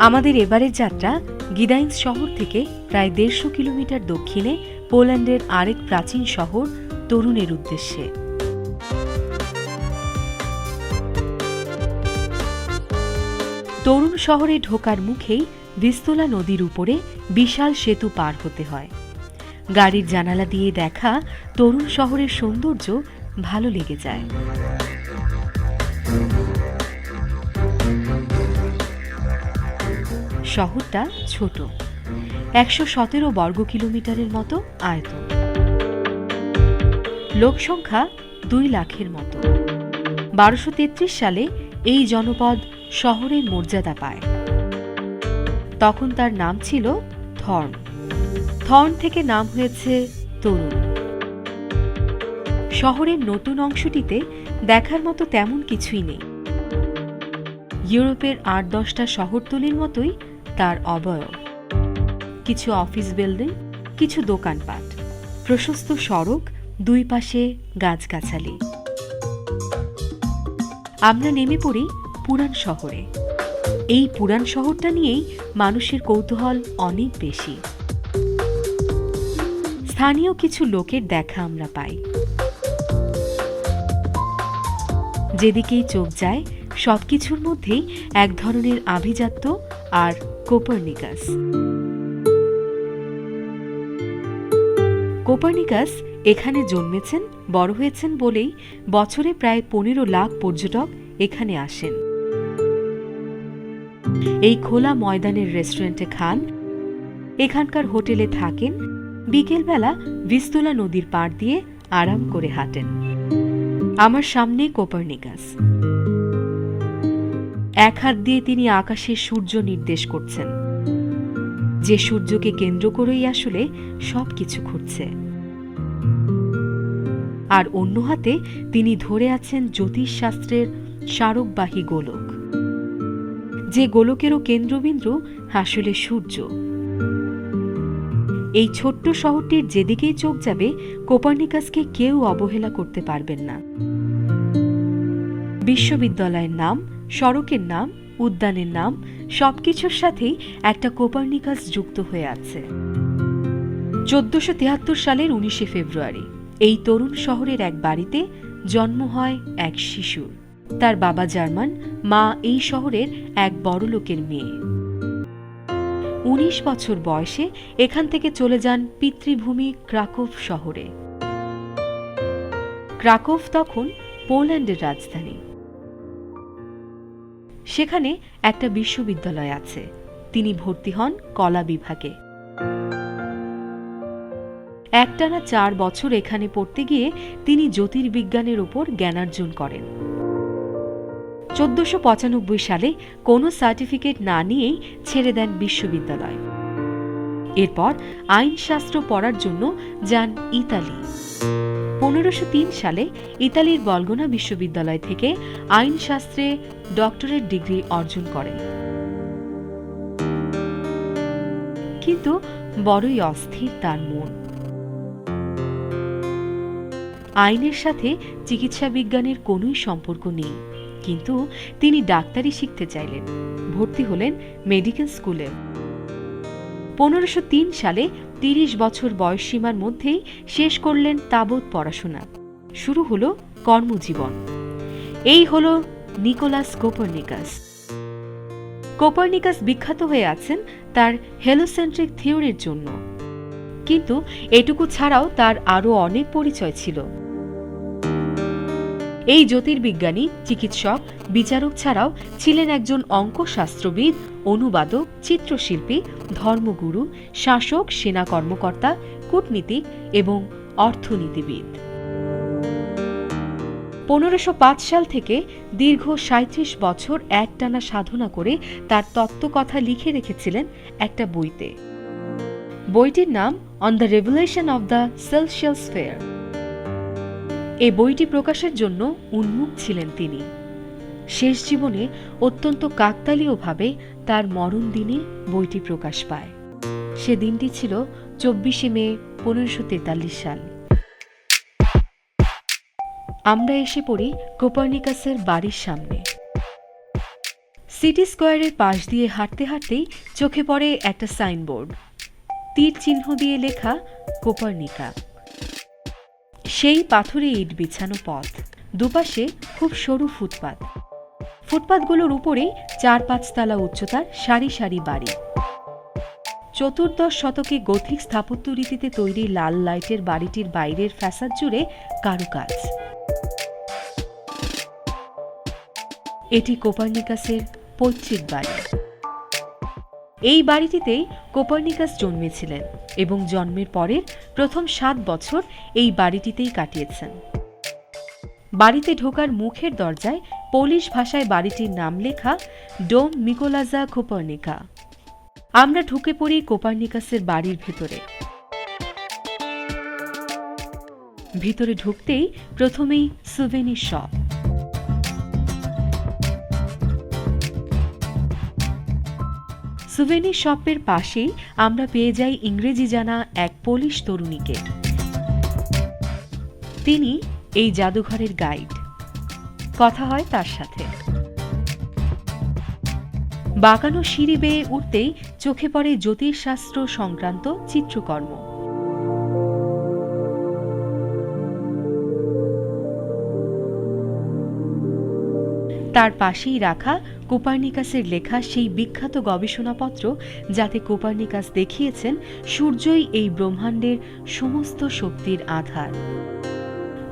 আমাদের এবারের যাত্রা গিদাইন্স শহর থেকে প্রায় দেড়শো কিলোমিটার দক্ষিণে পোল্যান্ডের আরেক প্রাচীন শহর তরুণের উদ্দেশ্যে। তরুণ শহরে ঢোকার মুখেই বিস্তলা নদীর উপরে বিশাল সেতু পার হতে হয়। গাড়ির জানালা দিয়ে দেখা তরুণ শহরের সৌন্দর্য ভালো লেগে যায়। শহরটা ছোট। একশো সতেরো বর্গ কিলোমিটারের মতো আয়তন। লোকসংখ্যা দুই লাখের মতো। বারোশো তেত্রিশ সালে এই জনপদ শহরের মর্যাদা পায়। তখন তার নাম ছিল থর্ন। থর্ন থেকে নাম হয়েছে তরুণ। শহরের নতুন অংশটিতে দেখার মতো তেমন কিছুই নেই। ইউরোপের আট দশটা শহরতলির মতোই তার অবয়ব। কিছু অফিস বিল্ডিং, কিছু দোকানপাট। প্রশস্ত সড়ক, দুই পাশে গাছগাছালি। আমরা নেমে পড়ি পুরান শহরে। এই পুরান শহরটা নিয়েই মানুষের কৌতূহল অনেক বেশি। স্থানীয় কিছু লোকের দেখা আমরা পাই। যেদিকেই চোখ যায়, সবকিছুর মধ্যেই এক ধরনের আভিজাত্য আর কোপার্নিকাস কোপার্নিকাস এখানে জন্মেছেন, বড় হয়েছেন বলেই বছরে প্রায় পনেরো লাখ পর্যটক এখানে আসেন। এই খোলা ময়দানের রেস্টুরেন্টে খান। এখানকার হোটেলে থাকেন। বিকেলবেলা বিস্তলা নদীর পাড় দিয়ে আরাম করে হাঁটেন। আমার সামনে কোপার্নিকাস এক হাত দিয়ে তিনি আকাশে সূর্য নির্দেশ করছেন। যে সূর্যকে কেন্দ্র করেই আসলে সবকিছু ঘুরছে আর অন্য হাতে তিনি ধরে আছেন জ্যোতিষশাস্ত্রের স্মারকবাহী গোলক। যে গোলকেরও কেন্দ্রবিন্দু আসলে সূর্য। এই ছোট্ট শহরটির যেদিকেই চোখ যাবে, কোপার্নিকাসকে কেউ অবহেলা করতে পারবেন না। বিশ্ববিদ্যালয়ের নাম, সড়কের নাম, উদ্যানের নাম, সবকিছুর সাথেই একটা কোপার্নিকাস যুক্ত হয়ে আছে। চোদ্দশো তিয়াত্তর সালের উনিশে ফেব্রুয়ারি, এই তরুণ শহরের এক বাড়িতে জন্ম হয় এক শিশুর। তার বাবা জার্মান, মা এই শহরের এক বড় লোকের মেয়ে। উনিশ বছর বয়সে এখান থেকে চলে যান পিতৃভূমি ক্রাকোভ শহরে। ক্রাকোভ তখন পোল্যান্ডের রাজধানী। সেখানে একটা বিশ্ববিদ্যালয় আছে। তিনি ভর্তি হন কলা বিভাগে। একটানা চার বছর এখানে পড়তে গিয়ে তিনি জ্যোতির্বিজ্ঞানের উপর জ্ঞানার্জন করেন। চোদ্দশো সালে কোনো সার্টিফিকেট না নিয়েই ছেড়ে দেন বিশ্ববিদ্যালয়। এরপর আইনশাস্ত্র পড়ার জন্য যান ইতালি। পনেরোশো সালে ইতালির বলগোনা বিশ্ববিদ্যালয় থেকে আইনশাস্ত্রে ডক্টরেট ডিগ্রি অর্জন করেন। কিন্তু বড়ই অস্থির তার মন। আইনের সাথে চিকিৎসা বিজ্ঞানের কোনোই সম্পর্ক নেই, কিন্তু তিনি ডাক্তারি শিখতে চাইলেন, ভর্তি হলেন মেডিকেল স্কুলে। পনেরোশো সালে তিরিশ বছর বয়সসীমার মধ্যেই শেষ করলেন তাবৎ পড়াশোনা। শুরু হলো কর্মজীবন। এই হল নিকোলাস কোপার্নিকাস। কোপার্নিকাস বিখ্যাত হয়ে আছেন তার হেলোসেন্ট্রিক থিওরির জন্য। কিন্তু এটুকু ছাড়াও তার আরও অনেক পরিচয় ছিল। এই জ্যোতির্বিজ্ঞানী, চিকিৎসক, বিচারক ছাড়াও ছিলেন একজন অঙ্কশাস্ত্রবিদ, অনুবাদক, চিত্রশিল্পী, ধর্মগুরু, শাসক, সেনা কর্মকর্তা, কূটনীতিক এবং অর্থনীতিবিদ। পনেরোশো সাল থেকে দীর্ঘ সাঁত্রিশ বছর একটানা সাধনা করে তার তত্ত্বকথা লিখে রেখেছিলেন একটা বইতে। বইটির নাম on the revolution of the celestial sphere এই বইটি প্রকাশের জন্য উন্মুখ ছিলেন তিনি। শেষ জীবনে অত্যন্ত কাকতালীয়ভাবে তার মরণ দিনে বইটি প্রকাশ পায়। সে দিনটি ছিল চব্বিশে মে পনেরোশো তেতাল্লিশ সাল। আমরা এসে পড়ি কোপার্নিকাসের বাড়ির সামনে। সিটি স্কোয়ারের পাশ দিয়ে হাঁটতে হাঁটতেই চোখে পড়ে একটা সাইনবোর্ড। তীর চিহ্ন দিয়ে লেখা কোপার্নিকা। সেই পাথরে ইট বিছানো পথ। দুপাশে খুব সরু ফুটপাত। ফুটপাতগুলোর উপরেই চার পাঁচতলা উচ্চতার সারি সারি বাড়ি। চতুর্দশ শতকে গথিক স্থাপত্য রীতিতে তৈরি লাল লাইটের বাড়িটির বাইরের ফ্যাসাদ জুড়ে কারুকাজ। এটি কোপার্নিকাসের পৈতৃক বাড়ি। এই বাড়িটিতেই কোপার্নিকাস জন্মেছিলেন এবং জন্মের পরের প্রথম সাত বছর এই বাড়িটিতেই কাটিয়েছেন। বাড়িতে ঢোকার মুখের দরজায় পোলিশ ভাষায় বাড়িটির নাম লেখা ডোম মিকোলাজা কোপার্নিকা। আমরা ঢুকে পড়ি কোপার্নিকাসের বাড়ির ভেতরে। ভিতরে ঢুকতেই প্রথমেই সুভেনির শপ। সুভেনির শপের পাশেই আমরা পেয়ে যাই ইংরেজি জানা এক পোলিশ তরুণীকে। তিনি এই জাদুঘরের গাইড। কথা হয় তার সাথে। বাঁকানো সিঁড়ি বেয়ে উঠতেই চোখে পড়ে জ্যোতিষশাস্ত্র সংক্রান্ত চিত্রকর্ম। তার পাশেই রাখা কোপার্নিকাসের লেখা সেই বিখ্যাত গবেষণাপত্র যাতে কোপার্নিকাস দেখিয়েছেন সূর্যই এই ব্রহ্মাণ্ডের সমস্ত শক্তির আধার।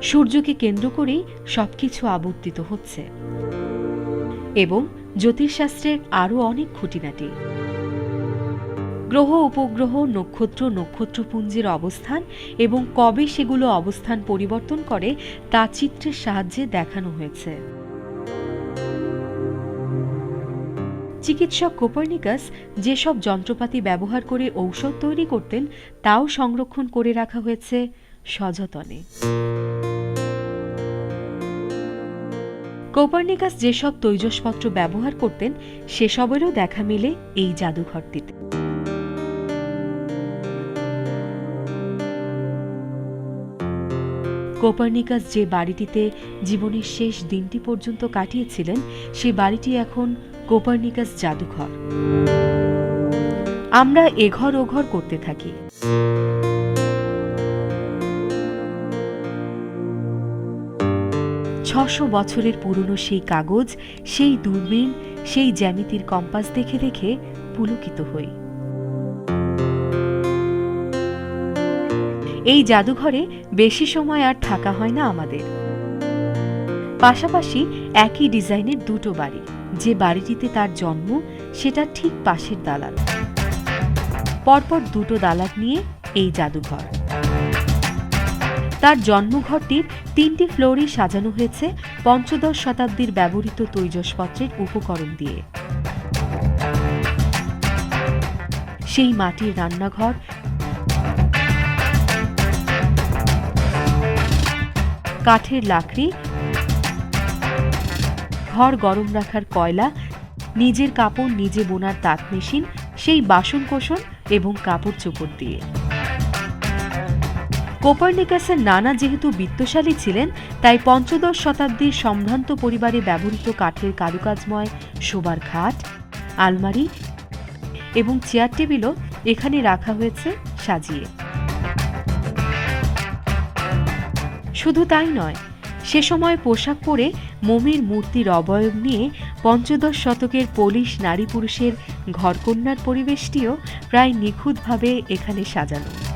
সূর্যকে কেন্দ্র করেই সবকিছু আবর্তিত হচ্ছে। এবং জ্যোতিষশাস্ত্রের আরও অনেক খুঁটিনাটি। গ্রহ, উপগ্রহ, নক্ষত্র, নক্ষত্রপুঞ্জের অবস্থান এবং কবে সেগুলো অবস্থান পরিবর্তন করে তা চিত্রের সাহায্যে দেখানো হয়েছে। চিকিৎসক কোপার্নিকাস যেসব যন্ত্রপাতি ব্যবহার করে ঔষধ তৈরি করতেন, তাও সংরক্ষণ করে রাখা হয়েছে সযতনে। কোপার্নিকাস যেসব তৈজসপত্র ব্যবহার করতেন, সেসবেরও দেখা মেলে এই জাদুঘরটিতে। কোপার্নিকাস যে বাড়িটিতে জীবনের শেষ দিনটি পর্যন্ত কাটিয়েছিলেন, সে বাড়িটি এখন কোপার্নিকাস জাদুঘর। আমরা এঘর ওঘর করতে থাকি। ছশো বছরের পুরনো সেই কাগজ, সেই দূরবীন, সেই জ্যামিতির কম্পাস দেখে দেখে পুলকিত হই। এই জাদুঘরে বেশি সময় আর থাকা হয় না আমাদের। পাশাপাশি একই ডিজাইনের দুটো বাড়ি। যে বাড়িটিতে তার জন্ম, সেটা ঠিক পাশের দালান। পরপর দুটো দালান নিয়ে এই জাদুঘর। তার জন্মঘরটির তিনটি ফ্লোরই সাজানো হয়েছে পঞ্চদশ শতাব্দীর ব্যবহৃত তৈজসপত্রের উপকরণ দিয়ে। সেই মাটির রান্নাঘর কাঠের লাকড়ি ঘর গরম রাখার কয়লা, নিজের কাপড়, নিজে বোনার তাঁত মেশিন, সেই বাসন কোষণ এবং কাপড় চোপড় দিয়ে। কোপার্নিকাসের নানা যেহেতু বিত্তশালী ছিলেন, তাই পঞ্চদশ শতাব্দীর সম্ভ্রান্ত পরিবারে ব্যবহৃত কাঠের কারুকাজময় শোবার খাট, আলমারি এবং চেয়ার টেবিলও এখানে রাখা হয়েছে সাজিয়ে। শুধু তাই নয় সে সময় পোশাক পরে মমির মূর্তির অবয়ব নিয়ে পঞ্চদশ শতকের পোলিশ নারী পুরুষের ঘরকন্যার পরিবেশটিও প্রায় নিখুঁতভাবে এখানে সাজানো।